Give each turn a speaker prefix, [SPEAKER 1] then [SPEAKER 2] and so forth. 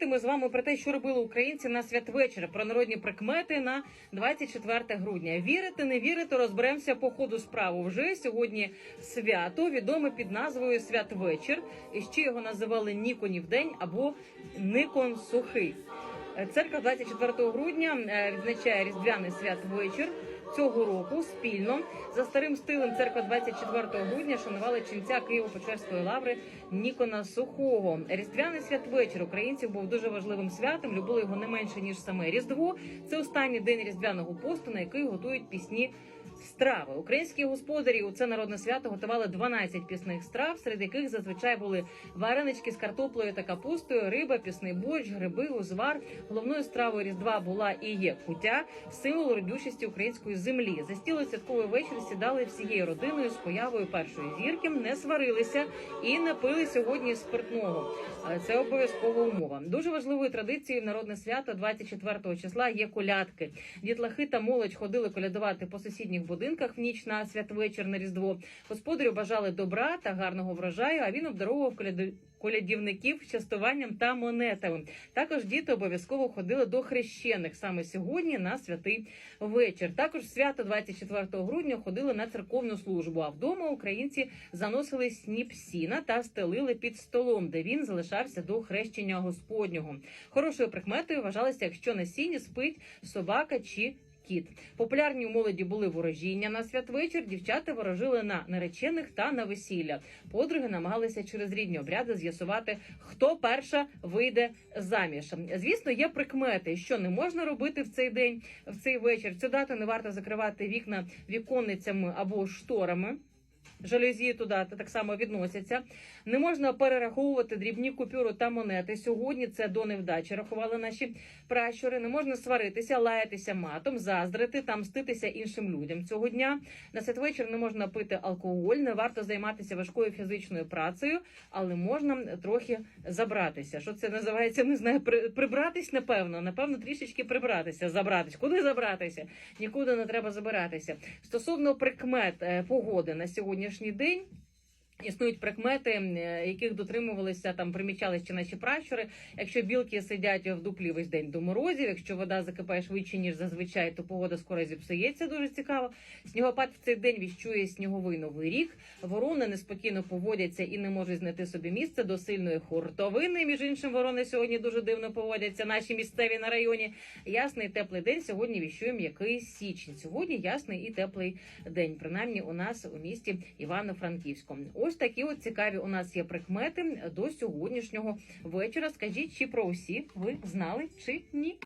[SPEAKER 1] говорити ми з вами про те, що робили українці на святвечір, про народні прикмети на 24 грудня. Вірите, не вірите, розберемося по ходу справи. Вже сьогодні свято відоме під назвою Святвечір. І ще його називали Ніконів день або Никон Сухий. Церква 24 грудня е, відзначає різдвяний святвечір. Цього року спільно за старим стилем церква 24 грудня шанували ченця Києво-Печерської лаври Нікона Сухого. Різдвяний святвечір українців був дуже важливим святом. Любили його не менше ніж саме Різдво. Це останній день різдвяного посту, на який готують пісні. Страви українські господарі у це народне свято готували 12 пісних страв, серед яких зазвичай були варенички з картоплею та капустою, риба, пісний борщ, гриби, узвар. Головною стравою різдва була і є кутя, символ родючості української землі. За стіл святковий вечір сідали всією родиною з появою першої зірки, не сварилися і не пили сьогодні спиртного. Але Це обов'язкова умова. Дуже важливою традицією народне свято 24 числа є колядки. Дітлахи та молодь ходили колядувати по сусідніх будинках в ніч на святвечір на різдво. Господарю бажали добра та гарного врожаю. А він обдаровував коляду- колядівників частуванням та монетами. Також діти обов'язково ходили до хрещених саме сьогодні на святий вечір. Також свято 24 грудня ходили на церковну службу. А вдома українці заносили сніп сіна та стелили під столом, де він залишався до хрещення Господнього. Хорошою прикметою вважалося, якщо на сіні спить собака чи Кіт популярні у молоді були ворожіння на святвечір. Дівчата ворожили на наречених та на весілля. Подруги намагалися через рідні обряди з'ясувати, хто перша вийде заміж. Звісно, є прикмети, що не можна робити в цей день, в цей вечір. Цю дату не варто закривати вікна віконницями або шторами. Жалюзі туди так само відносяться. Не можна перераховувати дрібні купюри та монети. Сьогодні це до невдачі рахували наші пращури. Не можна сваритися, лаятися матом, заздрити та мститися іншим людям. Цього дня на святвечір не можна пити алкоголь, не варто займатися важкою фізичною працею, але можна трохи забратися. Що це називається? Не знаю, при- прибратись, напевно. Напевно, трішечки прибратися, забратись. Куди забратися? Нікуди не треба забиратися. Стосовно прикмет е, погоди на сьогоднішній день. Існують прикмети, е, яких дотримувалися там, примічали ще наші пращури. Якщо білки сидять в дуплі весь день до морозів, якщо вода закипає швидше ніж зазвичай, то погода скоро зіпсується. Дуже цікаво. Снігопад в цей день віщує сніговий новий рік. Ворони неспокійно поводяться і не можуть знайти собі місце до сильної хуртовини. Між іншим, ворони сьогодні дуже дивно поводяться. Наші місцеві на районі. Ясний теплий день. Сьогодні віщує м'який січень. Сьогодні ясний і теплий день. Принаймні у нас у місті Івано-Франківському. Ось такі от цікаві у нас є прикмети до сьогоднішнього вечора. Скажіть, чи про усі ви знали чи ні?